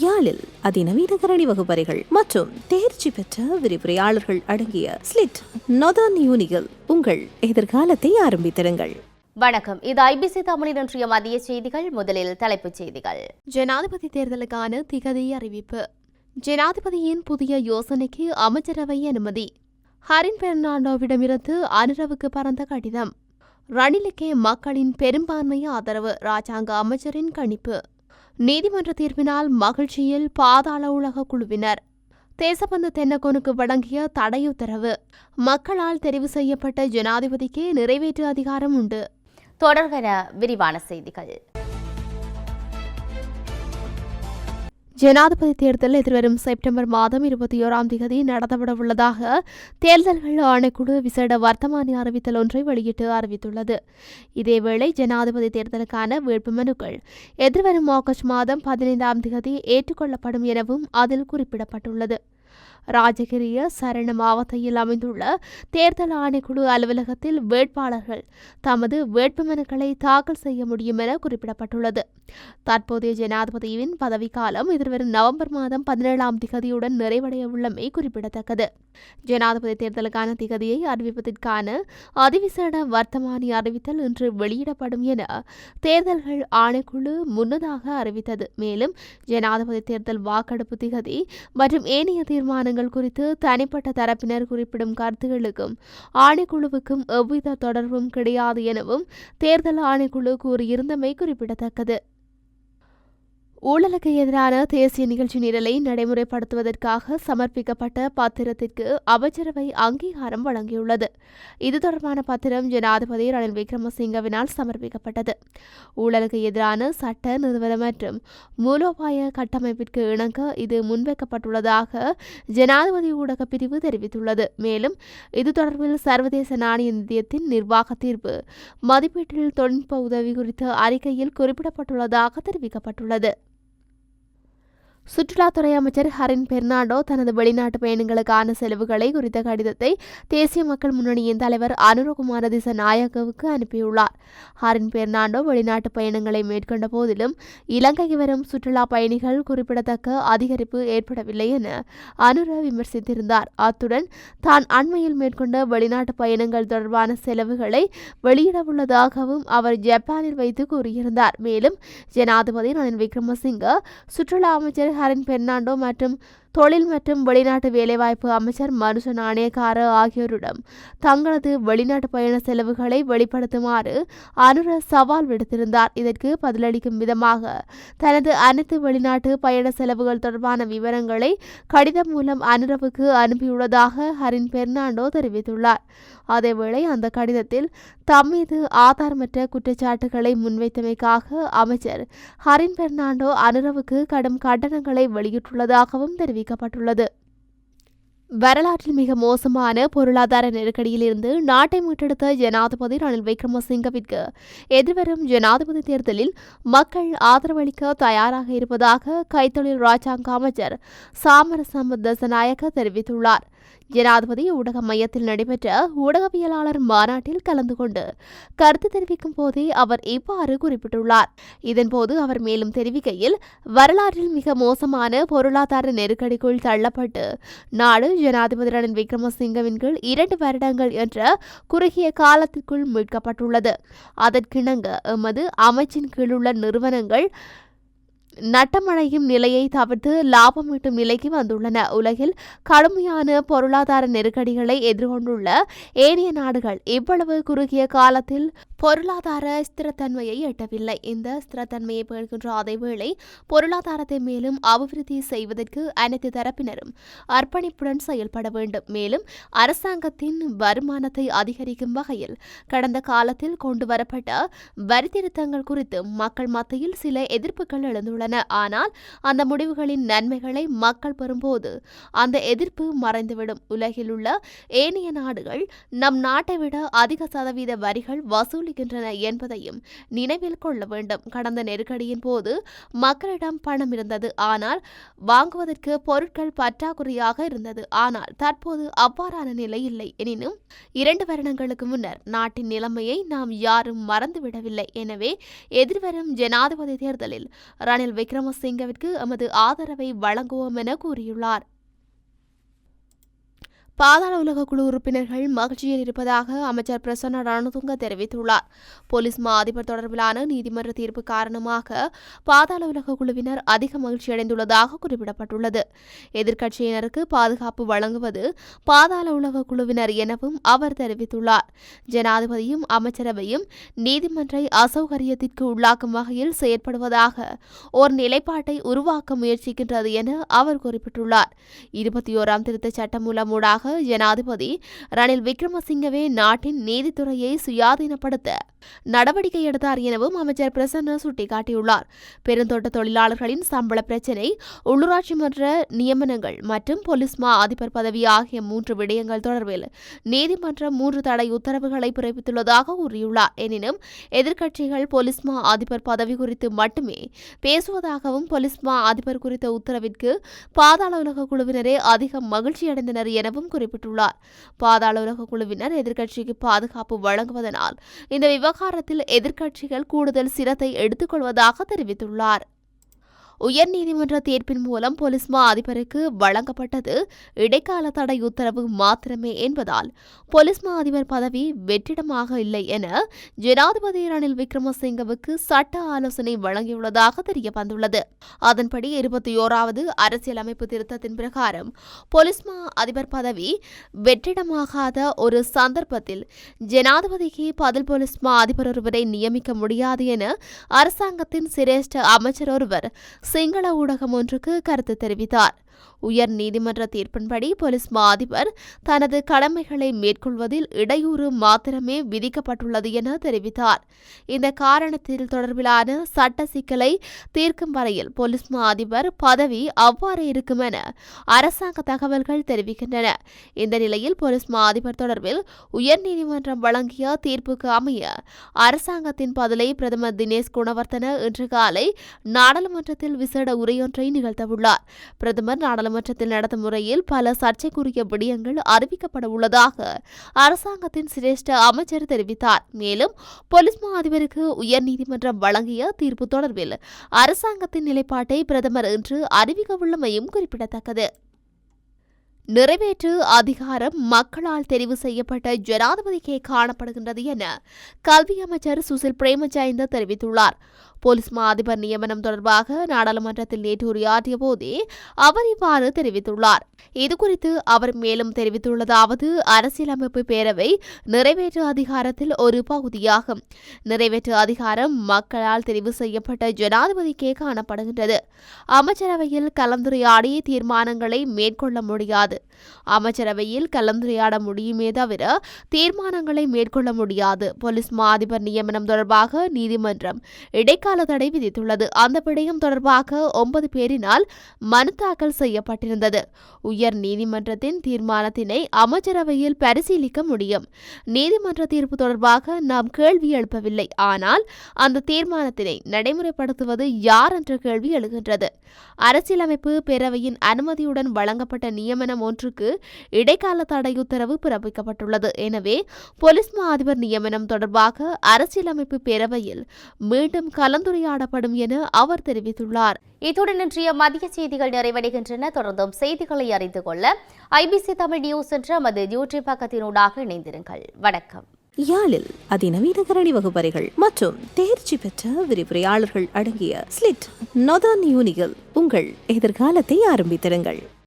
யாழில் அதிநவீன கரணி வகுப்பறைகள் மற்றும் தேர்ச்சி பெற்ற விரிவுரையாளர்கள் அடங்கிய ஸ்லிட் நொதான் யூனிகள் உங்கள் எதிர்காலத்தை ஆரம்பித்திருங்கள் வணக்கம். இது ஐபிசி தமிழின் இன்றைய மதிய செய்திகள். முதலில் தலைப்புச் செய்திகள். ஜனாதிபதி தேர்தலுக்கான திகதி அறிவிப்பு. ஜனாதிபதியின் புதிய யோசனைக்கு அமைச்சரவை அனுமதி. ஹரின் பெர்னாண்டோவிடமிருந்து அனுரவுக்கு பறந்த கடிதம். ரணிலுக்கே மக்களின் பெரும்பான்மை ஆதரவு. ராஜாங்க அமைச்சரின் கணிப்பு. நீதிமன்ற தீர்ப்பினால் மகிழ்ச்சியில் பாதாள உலக குழுவினர். தேசபந்து தென்னகோனுக்கு வழங்கிய தடையுத்தரவு. மக்களால் தெரிவு செய்யப்பட்ட ஜனாதிபதிக்கு நிறைவேற்று அதிகாரம் உண்டு. தொடர்கிற விரிவான செய்திகள். ஜனாதிபதி தேர்தல் எதிர்வரும் செப்டம்பர் மாதம் இருபத்தி ஓராம் தேதி நடத்தப்பட உள்ளதாக தேர்தல்கள் ஆணைக்குழு விசேட வர்த்தமானி அறிவித்தல் ஒன்றை வெளியிட்டு அறிவித்துள்ளது. இதேவேளை ஜனாதிபதி தேர்தலுக்கான வேட்புமனுக்கள் எதிர்வரும் ஆகஸ்ட் மாதம் பதினைந்தாம் தேதி ஏற்றுக்கொள்ளப்படும் எனவும் அதில் குறிப்பிடப்பட்டுள்ளது. ராஜகிரிய சரண மாவட்டத்தில் அமைந்துள்ள தேர்தல் ஆணைக்குழு அலுவலகத்தில் வேட்பாளர்கள் தமது வேட்புமனுக்களை தாக்கல் செய்ய முடியும் என குறிப்பிடப்பட்டுள்ளது. தற்போதைய ஜனாதிபதியின் பதவிக்காலம் எதிர்வரும் நவம்பர் மாதம் பதினேழாம் திகதியுடன் நிறைவடைய உள்ளமை குறிப்பிடத்தக்கது. ஜனாதிபதி தேர்தலுக்கான திகதியை அறிவிப்பதற்கான அதிவிசேட வர்த்தமானி அறிவித்தல் இன்று வெளியிடப்படும் என தேர்தல்கள் ஆணைக்குழு முன்னதாக அறிவித்தது. மேலும் ஜனாதிபதி தேர்தல் வாக்கெடுப்பு திகதி மற்றும் ஏனைய தீர்மானங்கள் குறித்து தனிப்பட்ட தரப்பினர் குறிப்பிடும் கருத்துகளுக்கும் ஆணைக்குழுவுக்கும் எவ்வித தொடர்பும் கிடையாது எனவும் தேர்தல் ஆணைக்குழு கூறியிருந்தமை குறிப்பிடத்தக்கது. ஊழலுக்கு எதிரான தேசிய நிகழ்ச்சி நிரலை நடைமுறைப்படுத்துவதற்காக சமர்ப்பிக்கப்பட்ட பத்திரத்திற்கு அமைச்சரவை அங்கீகாரம் வழங்கியுள்ளது. இது தொடர்பான பத்திரம் ஜனாதிபதி ரணில் விக்ரமசிங்கவினால் சமர்ப்பிக்கப்பட்டது. ஊழலுக்கு எதிரான சட்ட நிறுவன மற்றும் மூலோபாய கட்டமைப்பிற்கு இணங்க இது முன்வைக்கப்பட்டுள்ளதாக ஜனாதிபதி ஊடக பிரிவு தெரிவித்துள்ளது. மேலும் இது தொடர்பில் சர்வதேச நாணய நிதியத்தின் நிர்வாக தீர்ப்பு மதிப்பீட்டில் தொழில்நுட்ப உதவி குறித்த அறிக்கையில் குறிப்பிடப்பட்டுள்ளதாக தெரிவிக்கப்பட்டுள்ளது. சுற்றுலாத்துறை அமைச்சர் ஹரின் பெர்னாண்டோ தனது வெளிநாட்டு பயணங்களுக்கான செலவுகளை குறித்த கடிதத்தை தேசிய மக்கள் முன்னணியின் தலைவர் அனுரகுமார திசநாயகவுக்கு அனுப்பியுள்ளார். ஹரின் பெர்னாண்டோ வெளிநாட்டு பயணங்களை மேற்கொண்ட போதிலும் இலங்கைக்கு வரும் சுற்றுலா பயணிகள் குறிப்பிடத்தக்க அதிகரிப்பு ஏற்படவில்லை என அனுர விமர்சித்திருந்தார். அத்துடன் தான் அண்மையில் மேற்கொண்ட வெளிநாட்டு பயணங்கள் தொடர்பான செலவுகளை வெளியிடவுள்ளதாகவும் அவர் ஜப்பானில் வைத்து கூறியிருந்தார். மேலும் ஜனாதிபதி ரணில் விக்ரமசிங்க சுற்றுலா அமைச்சர் ஹரின் பெர்னாண்டோ மற்றும் தொழில் மற்றும் வெளிநாட்டு வேலைவாய்ப்பு அமைச்சர் மனுஷ நாணயக்கார ஆகியோரிடம் தங்களது வெளிநாட்டு பயண செலவுகளை வெளிப்படுத்துமாறு அனுர சவால் விடுத்திருந்தார். இதற்கு பதிலளிக்கும் விதமாக தனது அனைத்து வெளிநாட்டு பயண செலவுகள் தொடர்பான விவரங்களை கடிதம் மூலம் அனுரவுக்கு அனுப்பியுள்ளதாக ஹரின் பெர்னாண்டோ தெரிவித்துள்ளார். அதேவேளை அந்த கடிதத்தில் தம் மீது ஆதாரமற்ற குற்றச்சாட்டுகளை முன்வைத்தமைக்காக அமைச்சர் ஹரின் பெர்னாண்டோ அனுரவுக்கு கடும் கண்டனங்களை வெளியிட்டுள்ளதாகவும் தெரிவித்தார் தெரிவிக்கப்பட்டுள்ளது வரலாற்றில் மிக மோசமான பொருளாதார நெருக்கடியிலிருந்து நாட்டை மீட்டெடுத்த ஜனாதிபதி ரணில் விக்ரமசிங்கவிற்கு எதிர்வரும் ஜனாதிபதி தேர்தலில் மக்கள் ஆதரவளிக்க தயாராக இருப்பதாக கைத்தொழில் ராஜாங்க அமைச்சர் சாமரசம் தசநாயக்க தெரிவித்துள்ளார். ஜனாதிபதி ஊடக மையத்தில் நடைபெற்ற ஊடகவியலாளர் மாநாட்டில் கலந்து கொண்டு கருத்து தெரிவிக்கும் போதே அவர் இவ்வாறு குறிப்பிட்டுள்ளார். இதன்போது அவர் மேலும் தெரிவிக்கையில் வரலாற்றில் மிக மோசமான பொருளாதார நெருக்கடிக்குள் தள்ளப்பட்டு நாடு ஜனாதிபதி ரணில் விக்ரமசிங்கவின் கீழ் இரண்டு வருடங்கள் என்ற குறுகிய காலத்திற்குள் மீட்கப்பட்டுள்ளது. அதற்கிணங்க எமது அமைச்சின் கீழுள்ள நிறுவனங்கள் நட்டமடையும் நிலையை தவிர்த்து லாபம் ஈட்டும் நிலைக்கு வந்துள்ளன. உலகில் கடுமையான பொருளாதார நெருக்கடிகளை எதிர்கொண்டுள்ள ஏனைய நாடுகள் இவ்வளவு குறுகிய காலத்தில் பொருளாதார ஸ்திரத்தன்மையை எட்டவில்லை. இந்த ஸ்திரத்தன்மையை பெறுகின்ற அதேவேளை பொருளாதாரத்தை மேலும் அபிவிருத்தி செய்வதற்கு அனைத்து தரப்பினரும் அர்ப்பணிப்புடன் செயல்பட வேண்டும். மேலும் அரசாங்கத்தின் வருமானத்தை அதிகரிக்கும் வகையில் கடந்த காலத்தில் கொண்டு வரப்பட்ட வரி திருத்தங்கள் குறித்து மக்கள் மத்தியில் சில எதிர்ப்புகள் எழுந்துள்ளன. ஆனால் அந்த முடிவுகளின் நன்மைகளை மக்கள் பெறும்போது அந்த எதிர்ப்பு மறைந்துவிடும். உலகில் உள்ள ஏனைய நாடுகள் நம் நாட்டை விட அதிக சதவீத வரிகள் வசூலிக்கின்றன என்பதையும் நினைவில் கொள்ள வேண்டும். கடந்த நெருக்கடியின் போது மக்களிடம் பணம் இருந்தது. ஆனால் வாங்குவதற்கு பொருட்கள் பற்றாக்குறையாக இருந்தது. ஆனால் தற்போது அவ்வாறான நிலை இல்லை. எனினும் இரண்டு வருடங்களுக்கு முன்னர் நாட்டின் நிலைமையை நாம் யாரும் மறந்துவிடவில்லை. எனவே எதிர்வரும் ஜனாதிபதி தேர்தலில் ரணில் ரணில் விக்ரமசிங்கவிற்கு எமது ஆதரவை வழங்குவோம் என கூறியுள்ளார். பாதாள உலக குழு உறுப்பினர்கள் மகிழ்ச்சியில் இருப்பதாக அமைச்சர் பிரசன்ன ரணதுங்க தெரிவித்துள்ளார். போலீஸ் மா அதிபர் தொடர்பிலான நீதிமன்ற தீர்ப்பு காரணமாக பாதாள உலக குழுவினர் அதிக மகிழ்ச்சியடைந்துள்ளதாக குறிப்பிடப்பட்டுள்ளது. எதிர்க்கட்சியினருக்கு பாதுகாப்பு வழங்குவது பாதாள உலக குழுவினர் எனவும் அவர் தெரிவித்துள்ளார். ஜனாதிபதியும் அமைச்சரவையும் நீதிமன்றை அசௌகரியத்திற்கு உள்ளாக்கும் வகையில் செயற்படுவதாக ஒரு நிலைப்பாட்டை உருவாக்க முயற்சிக்கின்றது என அவர் குறிப்பிட்டுள்ளார். இருபத்தி ஓராம் திருத்த சட்டம் மூலம் ஊடாக ஜனாதிபதி ரணில் விக்ரமசிங்கவே நாட்டின் நீதித்துறையை சுயாதீனப்படுத்த நடவடிக்கை எடுத்தார் எனவும் அமைச்சர் பிரசன்ன சுட்டிக்காட்டியுள்ளார். பெருந்தோட்ட தொழிலாளர்களின் சம்பள பிரச்சினை உள்ளூராட்சி மன்ற நியமனங்கள் மற்றும் போலீஸ் மா அதிபர் பதவி ஆகிய மூன்று விடயங்கள் தொடர்பில் நீதிமன்றம் மூன்று தடை உத்தரவுகளை பிறப்பித்துள்ளதாக கூறியுள்ளார். எனினும் எதிர்க்கட்சிகள் போலீஸ் மா அதிபர் பதவி குறித்து மட்டுமே பேசுவதாகவும் போலீஸ் மா அதிபர் குறித்த உத்தரவிற்கு பாதாள உலக குழுவினரே அதிகம் மகிழ்ச்சியடைந்தனர் எனவும் குறிப்பிட்டுள்ளார். பாதாள உலக குழுவினர் எதிர்க்கட்சிக்கு பாதுகாப்பு வழங்குவதனால் இந்த விவகாரத்தில் எதிர்க்கட்சிகள் கூடுதல் சிரத்தை எடுத்துக்கொள்வதாக தெரிவித்துள்ளார். உயர்நீதிமன்ற தீர்ப்பின் மூலம் போலீஸ் மா அதிபருக்கு வழங்கப்பட்டது இடைக்கால தடை உத்தரவு மாத்திரமே என்பதால் போலீஸ் மா அதிபர் பதவி வெற்றிடமாக இல்லை என ஜனாதிபதி ரணில் விக்ரமசிங்கவுக்கு சட்ட ஆலோசனை வழங்கியுள்ளதாக தெரிய வந்துள்ளது அதன்படி இருபத்தி ஓராவது அரசியலமைப்பு திருத்தத்தின் பிரகாரம் போலீஸ் மா அதிபர் பதவி வெற்றிடமாகாத ஒரு சந்தர்ப்பத்தில் ஜனாதிபதிக்கு பதில் போலீஸ் மா அதிபர் ஒருவரை நியமிக்க முடியாது என அரசாங்கத்தின் சிரேஷ்ட அமைச்சர் ஒருவர் சிங்கள ஊடகம் ஒன்றுக்கு கருத்து தெரிவித்தார். உயர் நீதிமன்ற தீர்ப்பின்படி போலீஸ் மா அதிபர் தனது கடமைகளை மேற்கொள்வதில் இடையூறு மாத்திரமே விதிக்கப்பட்டுள்ளது என தெரிவித்தார். இந்த காரணத்தில் தொடர்பிலான சட்ட சிக்கலை தீர்க்கும் வரையில் போலீஸ் மா அதிபர் பதவி அவ்வாறு இருக்கும் என அரசாங்க தகவல்கள் தெரிவிக்கின்றன. இந்த நிலையில் போலீஸ் மா அதிபர் தொடர்பில் உயர்நீதிமன்றம் வழங்கிய தீர்ப்புக்கு அமைய அரசாங்கத்தின் பதிலை பிரதமர் தினேஷ் குணவர்த்தன இன்று காலை நாடாளுமன்றத்தில் விசேட உரையொன்றை நிகழ்த்தவுள்ளார். பிரதமர் நாடாளுமன்றத்தில் நடத்தும் முறையில் பல சர்ச்சைக்குரிய விடயங்கள் அறிவிக்கப்பட உள்ளதாக அரசாங்கத்தின் சிரேஷ்ட அமைச்சர் தெரிவித்தார். மேலும் போலீஸ் மா அதிபருக்கு உயர்நீதிமன்றம் வழங்கிய தீர்ப்பு தொடர்பில் அரசாங்கத்தின் நிலைப்பாட்டை பிரதமர் இன்று அறிவிக்கவுள்ளமையும் குறிப்பிடத்தக்கது. நிறைவேற்று அதிகாரம் மக்களால் தெரிவு செய்யப்பட்ட ஜனாதிபதிக்கே காணப்படுகின்றது என கல்வி அமைச்சர் சுசில் பிரேமஜயந்த தெரிவித்துள்ளார். போலீஸ் மா அதிபர் நியமனம் தொடர்பாக நாடாளுமன்றத்தில் நேற்று உரையாற்றிய போதே அவர் இவ்வாறு தெரிவித்துள்ளார். இதுகுறித்து அவர் மேலும் தெரிவித்துள்ளதாவது அரசியலமைப்பு பேரவை நிறைவேற்று அதிகாரத்தில் ஒரு பகுதியாகும். நிறைவேற்று அதிகாரம் மக்களால் தெரிவு செய்யப்பட்ட ஜனாதிபதிக்கே காணப்படுகின்றது. அமைச்சரவையில் கலந்துரையாடி தீர்மானங்களை மேற்கொள்ள முடியாது. அமைச்சரவையில் கலந்துரையாட முடியுமே தவிர தீர்மானங்களை மேற்கொள்ள முடியாது. போலீஸ் மா அதிபர் நியமனம் தொடர்பாக நீதிமன்றம் இடைக்கால இடைக்கால தடை விதித்துள்ளது. அந்த விடயம் தொடர்பாக ஒன்பது பேரினால் மனு தாக்கல் செய்யப்பட்டிருந்தது. உயர் நீதிமன்றத்தின் தீர்மானத்தினை அமைச்சரவையில் பரிசீலிக்க முடியும். நீதிமன்ற தீர்ப்பு தொடர்பாக நாம் கேள்வி எழுப்பவில்லை. ஆனால் அந்த தீர்மானத்தினை நடைமுறைப்படுத்துவது யார் என்ற கேள்வி எழுகின்றது. அரசியலமைப்பு பேரவையின் அனுமதியுடன் வழங்கப்பட்ட நியமனம் ஒன்றுக்கு இடைக்கால தடை உத்தரவு பிறப்பிக்கப்பட்டுள்ளது. எனவே போலீஸ் மா அதிபர் நியமனம் தொடர்பாக அரசியலமைப்பு பேரவையில் மீண்டும் கலந்து கலந்துரையாடப்படும் என அவர் தெரிவித்துள்ளார். இத்துடன் இன்றைய மதிய செய்திகள் நிறைவடைகின்றன. தொடர்ந்தும் செய்திகளை அறிந்து கொள்ள ஐபிசி தமிழ் நியூஸ் என்ற நமது யூடியூப் பக்கத்தினூடாக இணைந்திருங்கள். வணக்கம். யாழில் அதிநவீன கரணி வகுப்பறைகள் மற்றும் தேர்ச்சி பெற்ற விரிவுரையாளர்கள் அடங்கிய ஸ்லிட் நொதான் யூனிகள் உங்கள் எதிர்காலத்தை ஆரம்பித்திருங்கள்